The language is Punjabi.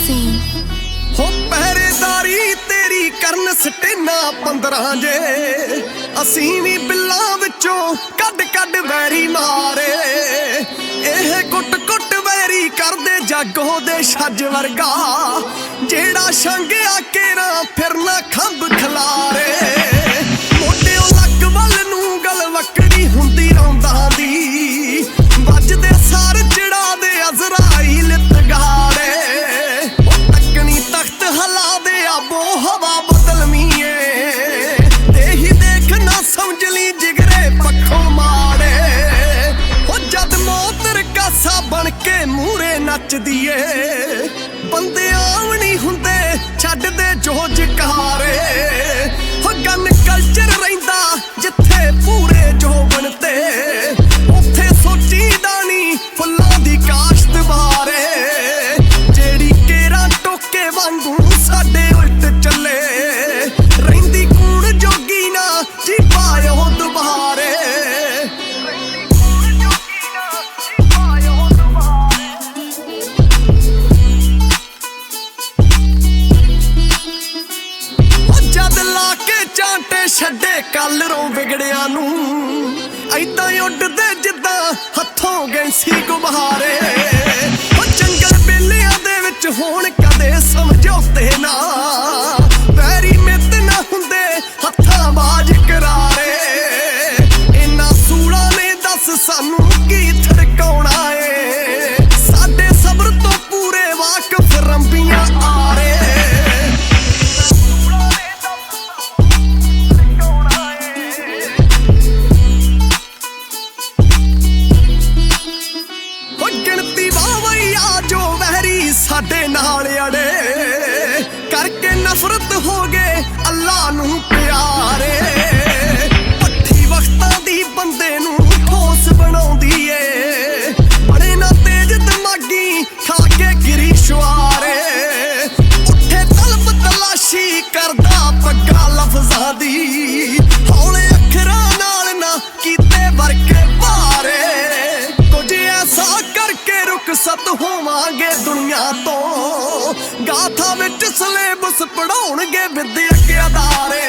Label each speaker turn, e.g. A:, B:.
A: ਤੁਸੀਂ ਹੋ ਪਹਿਰੇਦਾਰੀ, ਤੇਰੀ ਕਰਨ ਸਟੇਨਾ 15 ਜੇ। ਅਸੀਂ ਵੀ ਬਿੱਲਾਂ ਵਿੱਚੋਂ ਕੱਢ ਕੱਢ ਵੈਰੀ ਮਾਰੇ। ਇਹ ਕੁੱਟ ਕੁੱਟ ਵੈਰੀ ਕਰਦੇ ਜਾਗੋ ਦੇ ਛੱਜ ਵਰਗਾ। ਜਿਹੜਾ ਛੰਗਿਆ ਕੇਰਾ ਫਿਰਨਾ ਖੰਭ ਖਲਾਰੇ। ਨੱਚਦੀ ਏ। ਬੰਦੇ ਆਵਣੀ ਹੁੰਦੇ, ਛੱਡਦੇ ਜੋ ਜਕਾਰੇ ਹੋ ਗਨ ਕਲਚਰ ਰਹਿੰਦਾ, ਜਿੱਥੇ ਪੂਰੇ ਜੋਬਨ ਤੇ ਉੱਥੇ ਸੋਚੀਦਾ ਨੀ ਫੁੱਲਾਂ ਦੀ ਕਾਸ਼ਤ ਬਾਰੇ। ਜਿਹੜੀ ਕੇਰਾ ਟੋਕੇ ਵਾਂਗੂ ਸਾਡੇ ਕੇ ਚਾਂਟੇ ਛੱਡੇ ਕਲਰੋਂ ਵਿਗੜਿਆਂ ਨੂੰ। ਐਦਾਂ ਉੱਡਦੇ ਜਿੱਦਾਂ ਹੱਥੋਂ ਗੈਂਸੀ ਗੁਬਾਰੇ। ਨਾਲ ਅੜੇ। ਕਰਕੇ ਨਫ਼ਰਤ ਹੋ ਗਏ ਅੱਲਾ ਨੂੰ ਪਿਆਰੇ। ਪੱਠੀ ਵਕਤਾਂ ਦੀ ਬੰਦੇ ਨੂੰ ਠੋਸ ਬਣਾਉਂਦੀ ਏ। ਬੜੇ ਨਾ ਤੇਜ ਦਿਮਾਗੀ ਖਾ ਕੇ ਗਿਰੀ ਸ਼ਵਾਰੇ ਉੱਠੇ ਤਲਬ ਤਲਾਸ਼ੀ ਕਰਦਾ ਪੱਕਾ ਲਫ਼ਜ਼ਾਂ ਦੀ। ਹੋਵਾਂਗੇ ਦੁਨੀਆ ਤੋਂ। ਗਾਥਾ ਵਿੱਚ ਸਿਲੇਬਸ ਪੜਾਉਣਗੇ ਵਿੱਦਿਅਕ ਅਦਾਰੇ।